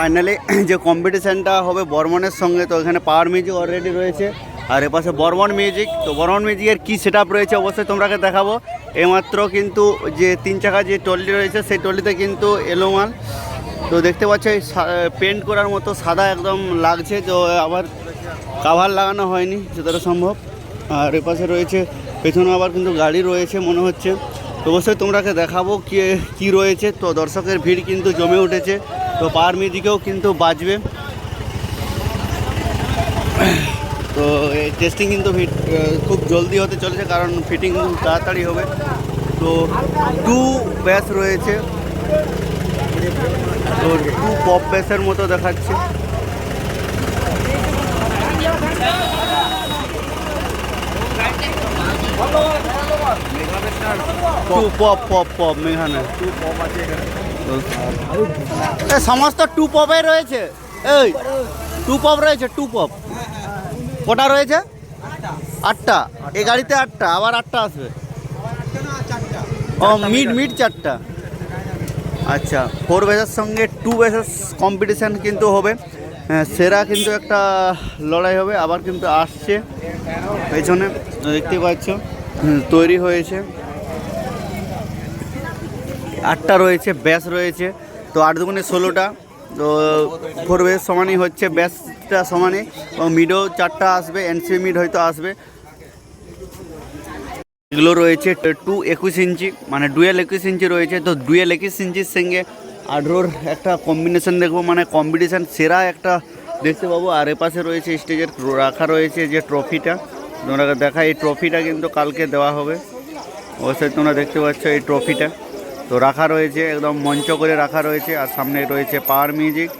Finally যে কম্পিটিশানটা হবে বর্মনের সঙ্গে, তো এখানে পাওয়ার মিউজিক অলরেডি রয়েছে। আর এপাশে বর্মন মিউজিক তো বর্মন মিউজিকের কী সেট রয়েছে অবশ্যই তোমরাকে দেখাবো। এইমাত্র কিন্তু যে তিন চাকা যে ট্রলি রয়েছে, সেই ট্রলিতে কিন্তু এলো মাল তো দেখতে পাচ্ছ পেন্ট করার মতো সাদা একদম লাগছে, তো আবার কাভার লাগানো হয়নি, যতটা সম্ভব। আর এপাশে রয়েছে পেছনে আবার কিন্তু গাড়ি রয়েছে, মনে হচ্ছে। অবশ্যই তোমরাকে দেখাবো কি, কী রয়েছে। তো দর্শকের ভিড় কিন্তু জমে উঠেছে। তো পাওয়ার মিউজিকেও কিন্তু বাজবে। তো টেস্টিং কিন্তু ফিট খুব জলদি হতে চলেছে কারণ ফিটিং তাড়াতাড়ি হবে। তো টু ব্যাস রয়েছে। তো টু পপ ব্যাসের মতো দেখাচ্ছে। টু পপ পপ পপ মেঘানে এ, সমস্ত টু পপে রয়েছে। এই টু পপ রয়েছে টু পপ কটা রয়েছে? আটটা। এই গাড়িতে আটটা, আবার আটটা আসবে। ও, মিড মিড চারটা। আচ্ছা ফোর বেসের সঙ্গে টু বেসের কম্পিটিশান কিন্তু হবে। সেরা কিন্তু একটা লড়াই হবে, আবার কিন্তু আসছে। পেছনে দেখতে পাচ্ছ তৈরি হয়েছে। আটটা রয়েছে, ব্যাস রয়েছে। তো আট দুগুণে ষোলোটা, তো ফোর বেস সমানই হচ্ছে, ব্যাসটা সমানই এবং মিডও চারটা আসবে এনসি মিড হয়তো আসবে। এগুলো রয়েছে টু একুশ ইঞ্চি মানে ডুয়েল একুশ ইঞ্চি রয়েছে, তো ডুয়েল একুশ ইঞ্চির সঙ্গে আঠেরোর একটা কম্বিনেশন দেখব মানে কম্পিটিশান সেরা একটা দেখতে পাবো। আর এপাশে রয়েছে স্টেজের রাখা রয়েছে যে ট্রফিটা তোমরা দেখা এই ট্রফিটা কিন্তু কালকে দেওয়া হবে। অবশ্যই তোমরা দেখতে পাচ্ছ এই ট্রফিটা তো রাখা রয়েছে, একদম মঞ্চ করে রাখা রয়েছে, আর সামনে রয়েছে পাওয়ার মিউজিক।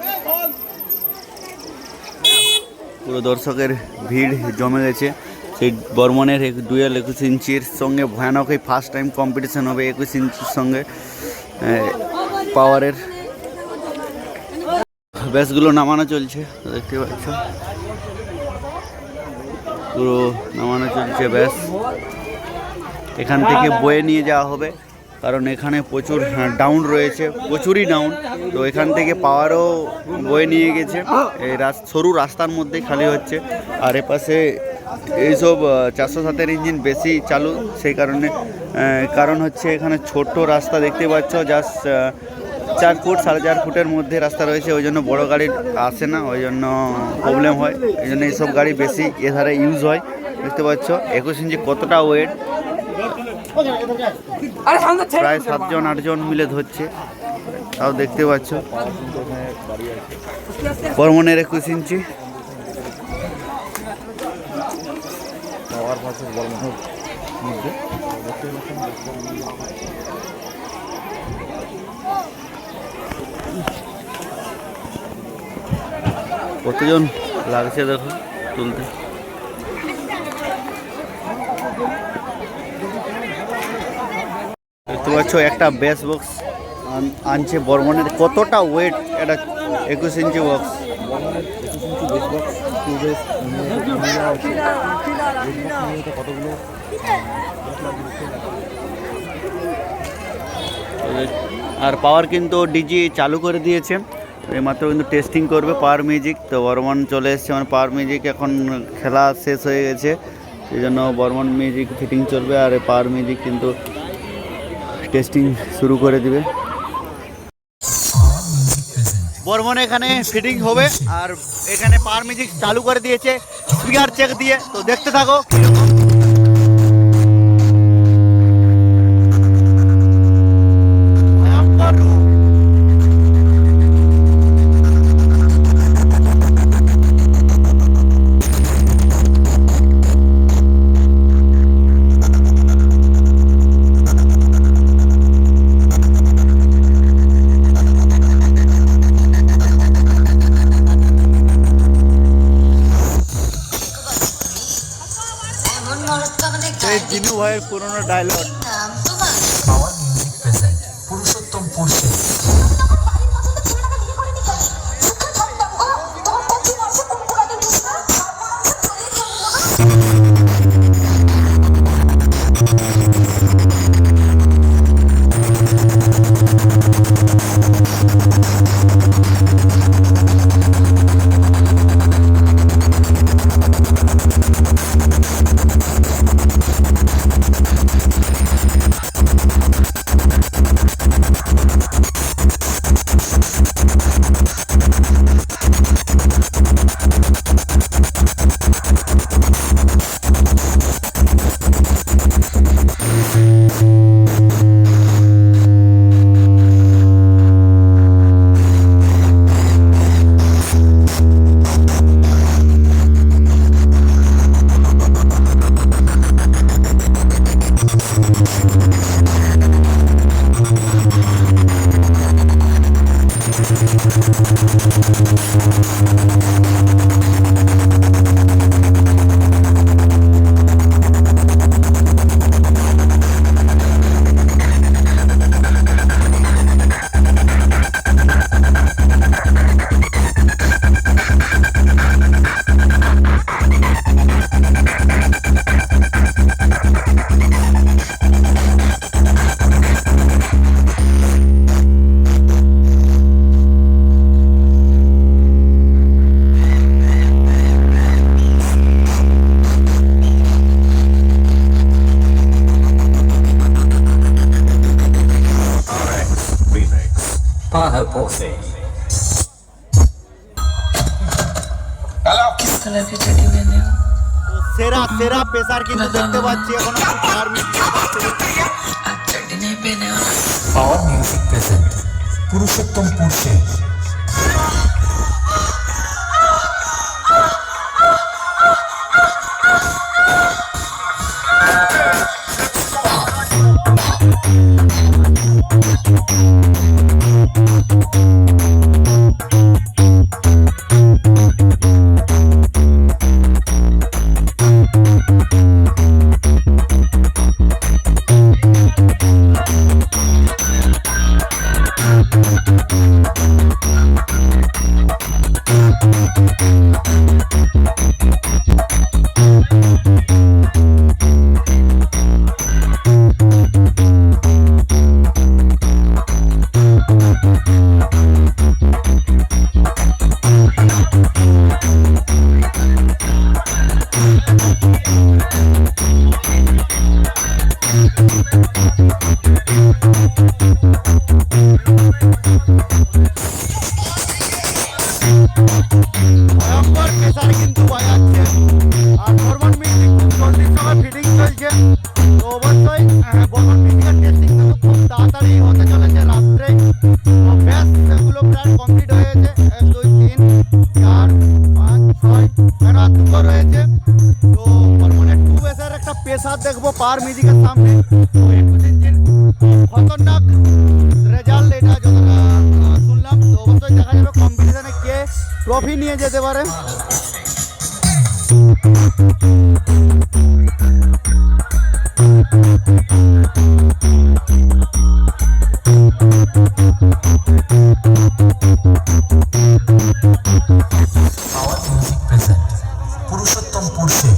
পুরো দর্শকের ভিড় জমে গেছে। সেই বর্মনের ডুয়েল একুশ ইঞ্চির সঙ্গে ভয়ানক এই ফার্স্ট টাইম কম্পিটিশন হবে একুশ ইঞ্চির সঙ্গে পাওয়ারের। ব্যাসগুলো নামানো চলছে, দেখতে পাচ্ছ? পুরো নামানো চলছে ব্যাস। এখান থেকে বয়ে নিয়ে যাওয়া হবে। কারণ এখানে প্রচুর ডাউন রয়েছে, প্রচুরই ডাউন তো এখান থেকে পাওয়ারও বয়ে নিয়ে গেছে। এই সরু রাস্তার মধ্যেই খালি হচ্ছে। আর এপাশে এইসব চারশো সাতের ইঞ্জিন বেশি চালু, সেই কারণে কারণ হচ্ছে এখানে ছোট্ট রাস্তা দেখতে পাচ্ছ জাস্ট চার ফুট, সাড়ে চার ফুটের মধ্যে রাস্তা রয়েছে। ওই জন্য বড়ো গাড়ি আসে না, ওই জন্য প্রবলেম হয়। এই জন্য এইসব গাড়ি বেশি, এধারে ইউজ হয়। দেখতে পাচ্ছ, একুশ ইঞ্চি কতটা ওয়েট প্রায় সাতজন আটজন মিলে ধরছে। তাও দেখতে পাচ্ছ। বর্মনের একুশ ইঞ্চি। কতজন লাগছে দেখো তুলতে। দেখতে পাচ্ছ, একটা বেস বক্স আনছে বর্মনের। কতটা ওয়েট এটা একুশ ইঞ্চি বক্স আর পাওয়ার কিন্তু ডিজি চালু করে দিয়েছে। এইমাত্র কিন্তু টেস্টিং করবে পাওয়ার মিউজিক তো বর্মন চলে এসছে মানে পাওয়ার মিউজিক এখন খেলা শেষ হয়ে গেছে। সেই জন্য বর্মন মিউজিক ফিটিং চলবে, আর পাওয়ার মিউজিক কিন্তু টেস্টিং শুরু করে দিবে। বর্মন এখানে ফিটিং হবে, আর এখানে পাওয়ার মিউজিক চালু করে দিয়েছে স্পিকার চেক দিয়ে। তো দেখতে থাকো। ভাইয়ের পুরনো ডায়লগ कलर के चट्टी पहने हो। तो सेरा हाँ। सेरा पेशार की तो देखते बाद चाहिए कोना पार में चट्टी नहीं पहने हो पावर म्यूज़िक प्रेजेंट पुरुषोत्तम पुरुषेश ভয়ঙ্কর দেখব পার মিউজিকের সামনে। ট্রফি নিয়ে যেতে পারে। পুরুষোত্তম পুরুষে।